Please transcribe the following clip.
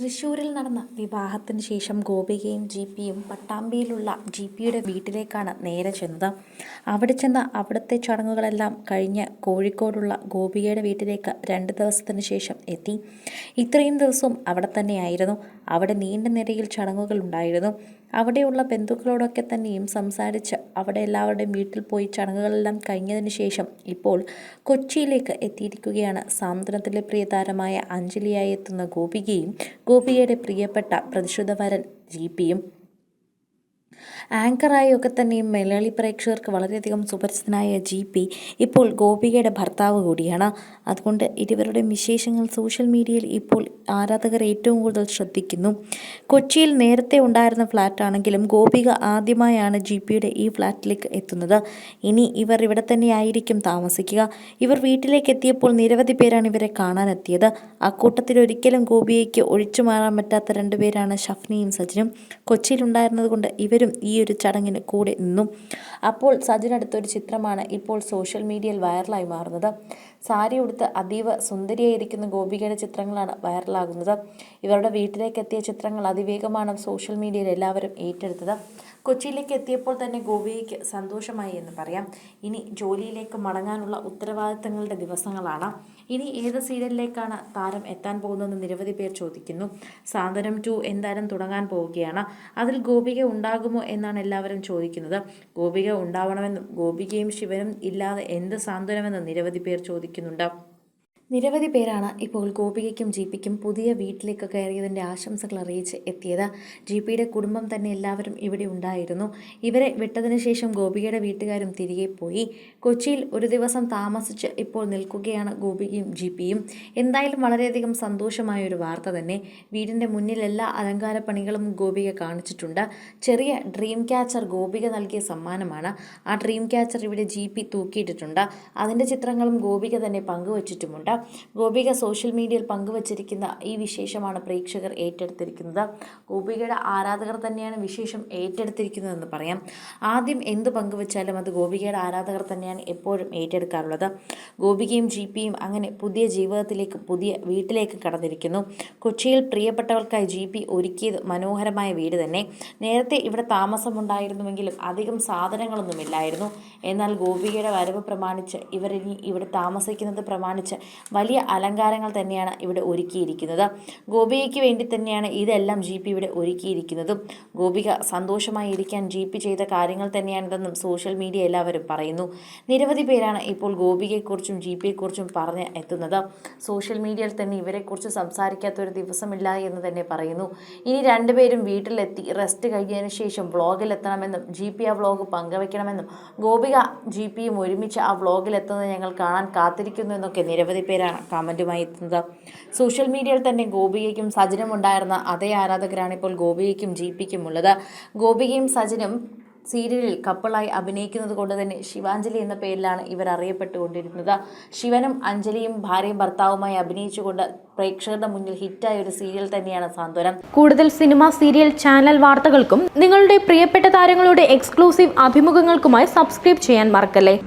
തൃശ്ശൂരിൽ നടന്ന വിവാഹത്തിന് ശേഷം ഗോപികയും ജി പിയും പട്ടാമ്പിയിലുള്ള ജി പിയുടെ വീട്ടിലേക്കാണ് നേരെ ചെന്നത്. അവിടെ ചെന്ന അവിടുത്തെ ചടങ്ങുകളെല്ലാം കഴിഞ്ഞ് കോഴിക്കോടുള്ള ഗോപികയുടെ വീട്ടിലേക്ക് രണ്ട് ദിവസത്തിന് ശേഷം എത്തി. ഇത്രയും ദിവസവും അവിടെ തന്നെയായിരുന്നു. അവിടെ നീണ്ട നിരയിൽ ചടങ്ങുകൾ ഉണ്ടായിരുന്നു. അവിടെയുള്ള ബന്ധുക്കളോടൊക്കെ തന്നെയും സംസാരിച്ച് അവിടെ എല്ലാവരുടെയും വീട്ടിൽ പോയി ചടങ്ങുകളെല്ലാം കഴിഞ്ഞതിന് ശേഷം ഇപ്പോൾ കൊച്ചിയിലേക്ക് എത്തിയിരിക്കുകയാണ്. സാന്ത്വനത്തിലെ പ്രിയതാരമായ അഞ്ജലിയായി എത്തുന്ന ഗോപികയും ഗോപികയുടെ പ്രിയപ്പെട്ട പ്രതിശുദ്ധ വരൻ ജി പിയും ആങ്കറായി ഒക്കെ തന്നെയും മലയാളി പ്രേക്ഷകർക്ക് വളരെയധികം സുപരിചിതനായ ജി പി ഇപ്പോൾ ഗോപികയുടെ ഭർത്താവ് കൂടിയാണ്. അതുകൊണ്ട് ഇരുവരുടെയും വിശേഷങ്ങൾ സോഷ്യൽ മീഡിയയിൽ ഇപ്പോൾ ആരാധകർ ഏറ്റവും കൂടുതൽ ശ്രദ്ധിക്കുന്നു. കൊച്ചിയിൽ നേരത്തെ ഉണ്ടായിരുന്ന ഫ്ലാറ്റാണെങ്കിലും ഗോപിക ആദ്യമായാണ് ജി പിയുടെ ഈ ഫ്ലാറ്റിലേക്ക് എത്തുന്നത്. ഇനി ഇവർ ഇവിടെ തന്നെയായിരിക്കും താമസിക്കുക. ഇവർ വീട്ടിലേക്ക് എത്തിയപ്പോൾ നിരവധി പേരാണ് ഇവരെ കാണാനെത്തിയത്. അക്കൂട്ടത്തിൽ ഒരിക്കലും ഗോപികയ്ക്ക് ഒഴിച്ചു മാറാൻ പറ്റാത്ത രണ്ടുപേരാണ് ഷഫ്നിയും സജിനും കൊച്ചിയിലുണ്ടായിരുന്നത് കൊണ്ട് ഇവരും ഈ ഒരു ചടങ്ങിന് കൂടെ നിന്നു. അപ്പോൾ സജിൻ എടുത്തൊരു ചിത്രമാണ് ഇപ്പോൾ സോഷ്യൽ മീഡിയയിൽ വൈറലായി മാറുന്നത്. സാരി ഉടുത്ത് അതീവ സുന്ദരിയായിരിക്കുന്ന ഗോപികയുടെ ചിത്രങ്ങളാണ് വൈറലാകുന്നത്. ഇവരുടെ വീട്ടിലേക്ക് എത്തിയ ചിത്രങ്ങൾ അതിവേഗമാണ് സോഷ്യൽ മീഡിയയിൽ എല്ലാവരും ഏറ്റെടുത്തത്. കൊച്ചിയിലേക്ക് എത്തിയപ്പോൾ തന്നെ ഗോവയ്ക്ക് സന്തോഷമായി എന്ന് പറയാം. ഇനി ജോലിയിലേക്ക് മടങ്ങാനുള്ള ഉത്തരവാദിത്തങ്ങളുടെ ദിവസങ്ങളാണ്. ഇനി ഏത് സീരിയലിലേക്കാണ് താരം എത്താൻ പോകുന്നതെന്ന് നിരവധി പേർ ചോദിക്കുന്നു. സാന്ത്വനം ടു എന്തായാലും തുടങ്ങാൻ പോവുകയാണ്. അതിൽ ഗോപിക ഉണ്ടാകുമോ എന്നാണ് എല്ലാവരും ചോദിക്കുന്നത്. ഗോപിക ഉണ്ടാവണമെന്നും ഗോപികയും ശിവനും ഇല്ലാതെ എന്ത് സാന്ത്വനമെന്ന് നിരവധി പേർ ചോദിക്കുന്നുണ്ട്. നിരവധി പേരാണ് ഇപ്പോൾ ഗോപികയ്ക്കും ജി പിക്കും പുതിയ വീട്ടിലേക്ക് കയറിയതിന്റെ ആശംസകൾ അറിയിച്ച് എത്തിയത്. ജി പിയുടെ കുടുംബം തന്നെ എല്ലാവരും ഇവിടെ ഉണ്ടായിരുന്നു. ഇവരെ വിട്ടതിന് ശേഷം ഗോപികയുടെ വീട്ടുകാരും തിരികെ പോയി. കൊച്ചിയിൽ ഒരു ദിവസം താമസിച്ച് ഇപ്പോൾ നിൽക്കുകയാണ് ഗോപികയും ജി പിയും എന്തായാലും വളരെയധികം സന്തോഷമായ ഒരു വാർത്ത തന്നെ. വീടിന്റെ മുന്നിൽ എല്ലാ അലങ്കാര പണികളും ഗോപിക കാണിച്ചിട്ടുണ്ട്. ചെറിയ ഡ്രീം ക്യാച്ചർ ഗോപിക നൽകിയ സമ്മാനമാണ്. ആ ഡ്രീം ക്യാച്ചർ ഇവിടെ ജി പി തൂക്കിയിട്ടിട്ടുണ്ട്. അതിന്റെ ചിത്രങ്ങളും ഗോപിക തന്നെ പങ്കുവച്ചിട്ടുമുണ്ട്. ഗോപിക സോഷ്യൽ മീഡിയയിൽ പങ്കുവച്ചിരിക്കുന്ന ഈ വിശേഷമാണ് പ്രേക്ഷകർ ഏറ്റെടുത്തിരിക്കുന്നത്. ഗോപികയുടെ ആരാധകർ തന്നെയാണ് വിശേഷം ഏറ്റെടുത്തിരിക്കുന്നതെന്ന് പറയാം. ആദ്യം എന്ത് പങ്കുവച്ചാലും അത് ഗോപികയുടെ ആരാധകർ തന്നെയാണ് എപ്പോഴും ഏറ്റെടുക്കാറുള്ളത്. ഗോപികയും ജി പിയും അങ്ങനെ പുതിയ ജീവിതത്തിലേക്ക് പുതിയ വീട്ടിലേക്ക് കടന്നിരിക്കുന്നു. കൊച്ചിയിൽ പ്രിയപ്പെട്ടവർക്കായി ജി പി ഒരുക്കിയത് മനോഹരമായ വീട് തന്നെ. നേരത്തെ ഇവിടെ താമസമുണ്ടായിരുന്നുവെങ്കിലും അധികം സാധനങ്ങളൊന്നുമില്ലായിരുന്നു എന്നാൽ ഗോപികയുടെ വരവ് പ്രമാണിച്ച് ഇവരിനി ഇവിടെ താമസിക്കുന്നത് പ്രമാണിച്ച് വലിയ അലങ്കാരങ്ങൾ തന്നെയാണ് ഇവിടെ ഒരുക്കിയിരിക്കുന്നത്. ഗോപികയ്ക്ക് വേണ്ടി തന്നെയാണ് ഇതെല്ലാം ജി പി ഇവിടെ ഒരുക്കിയിരിക്കുന്നതും. ഗോപിക സന്തോഷമായി ഇരിക്കാൻ ജി പി ചെയ്ത കാര്യങ്ങൾ തന്നെയാണിതെന്നും സോഷ്യൽ മീഡിയ എല്ലാവരും പറയുന്നു. നിരവധി പേരാണ് ഇപ്പോൾ ഗോപികയെക്കുറിച്ചും ജി പിയെക്കുറിച്ചും പറഞ്ഞ് എത്തുന്നത്. സോഷ്യൽ മീഡിയയിൽ തന്നെ ഇവരെക്കുറിച്ച് സംസാരിക്കാത്ത ഒരു ദിവസമില്ല എന്ന് തന്നെ പറയുന്നു. ഇനി രണ്ടുപേരും വീട്ടിലെത്തി റെസ്റ്റ് കഴിഞ്ഞതിന് ശേഷം വ്ളോഗിൽ എത്തണമെന്നും ജി പി ആ വ്ളോഗ് പങ്കുവെക്കണമെന്നും ഗോപിക ജി പിയും ഒരുമിച്ച് ആ വ്ളോഗിലെത്തുന്നത് ഞങ്ങൾ കാണാൻ കാത്തിരിക്കുന്നു എന്നൊക്കെ നിരവധി പേരാണ് കമന്റുമായി എത്തുന്നത്. സോഷ്യൽ മീഡിയയിൽ തന്നെ ഗോപികയ്ക്കും സജിനും ഉണ്ടായിരുന്ന അതേ ആരാധകരാണ് ഇപ്പോൾ ഗോപികയ്ക്കും ജി പിക്കും ഉള്ളത്. ഗോപികയും സജിനും സീരിയലിൽ കപ്പിളായി അഭിനയിക്കുന്നത് കൊണ്ട് തന്നെ ശിവാഞ്ജലി എന്ന പേരിലാണ് ഇവർ അറിയപ്പെട്ടുകൊണ്ടിരുന്നത്. ശിവനും അഞ്ജലിയും ഭാര്യയും ഭർത്താവുമായി അഭിനയിച്ചുകൊണ്ട് പ്രേക്ഷകരുടെ മുന്നിൽ ഹിറ്റായ ഒരു സീരിയൽ തന്നെയാണ് സാന്ത്വനം. കൂടുതൽ സിനിമ സീരിയൽ ചാനൽ വാർത്തകൾക്കും നിങ്ങളുടെ പ്രിയപ്പെട്ട താരങ്ങളുടെ എക്സ്ക്ലൂസീവ് അഭിമുഖങ്ങൾക്കുമായി സബ്സ്ക്രൈബ് ചെയ്യാൻ മറക്കല്ലേ?